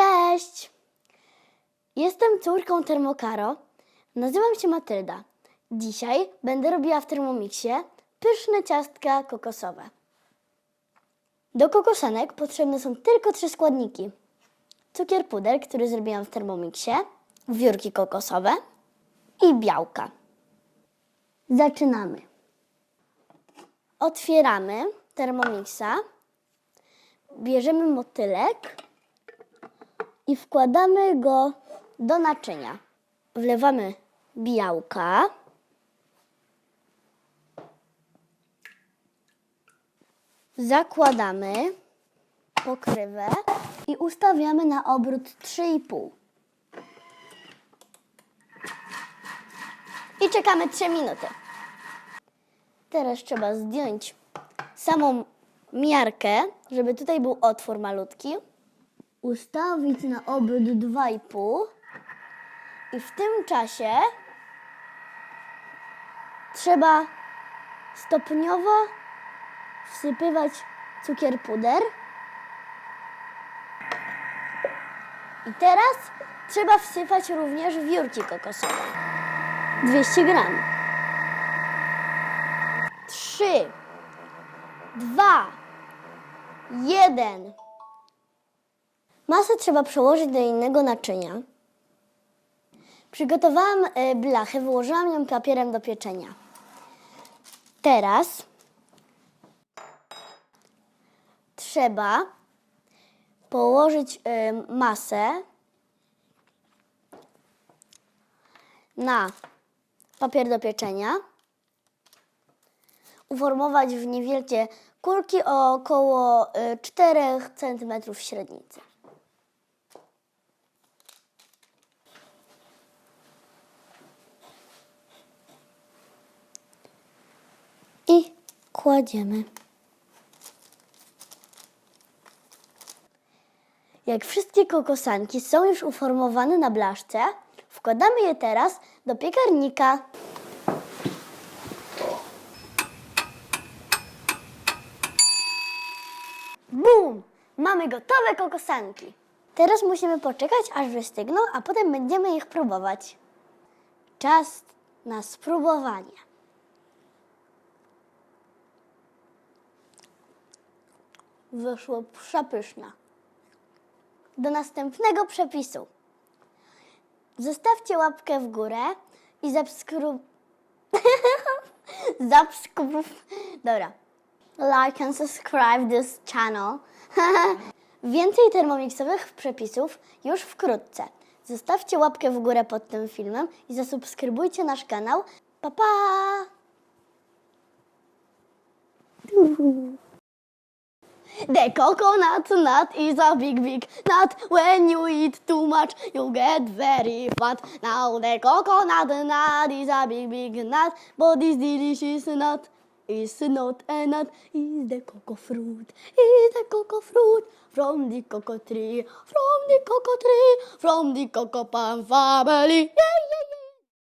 Cześć! Jestem córką Termokaro. Nazywam się Matylda. Dzisiaj będę robiła w Thermomixie pyszne ciastka kokosowe. Do kokosanek potrzebne są tylko trzy składniki. Cukier puder, który zrobiłam w Thermomixie, wiórki kokosowe i białka. Zaczynamy. Otwieramy Thermomixa, bierzemy motylek i wkładamy go do naczynia. Wlewamy białka. Zakładamy pokrywę i ustawiamy na obrót 3,5. I czekamy 3 minuty. Teraz trzeba zdjąć samą miarkę, żeby tutaj był otwór malutki. Ustawić na obrót 2,5 i w tym czasie trzeba stopniowo wsypywać cukier puder. I teraz trzeba wsypać również wiórki kokosowe. 200 gram. 3, 2, 1. Masę trzeba przełożyć do innego naczynia. Przygotowałam e, blachę, wyłożyłam ją papierem do pieczenia. Teraz trzeba położyć e, masę na papier do pieczenia, uformować w niewielkie kulki około e, 4 cm średnicy. I kładziemy. Jak wszystkie kokosanki są już uformowane na blaszce, wkładamy je teraz do piekarnika. Bum! Mamy gotowe kokosanki. Teraz musimy poczekać, aż wystygną, a potem będziemy ich próbować. Czas na spróbowanie. Wyszło przepyszne. Do następnego przepisu. Zostawcie łapkę w górę i subskrub... subskrub... Dobra. Like and subscribe this channel. Więcej termomixowych przepisów już wkrótce. Zostawcie łapkę w górę pod tym filmem i zasubskrybujcie nasz kanał. Pa pa! The coconut nut is a big, big nut. When you eat too much, you get very fat. Now the coconut nut is a big, big nut, but this delicious nut is not a nut. Is the cocoa fruit? Is the cocoa fruit from the cocoa tree? From the cocoa tree? From the cocoa palm family? Yeah, yeah, yeah.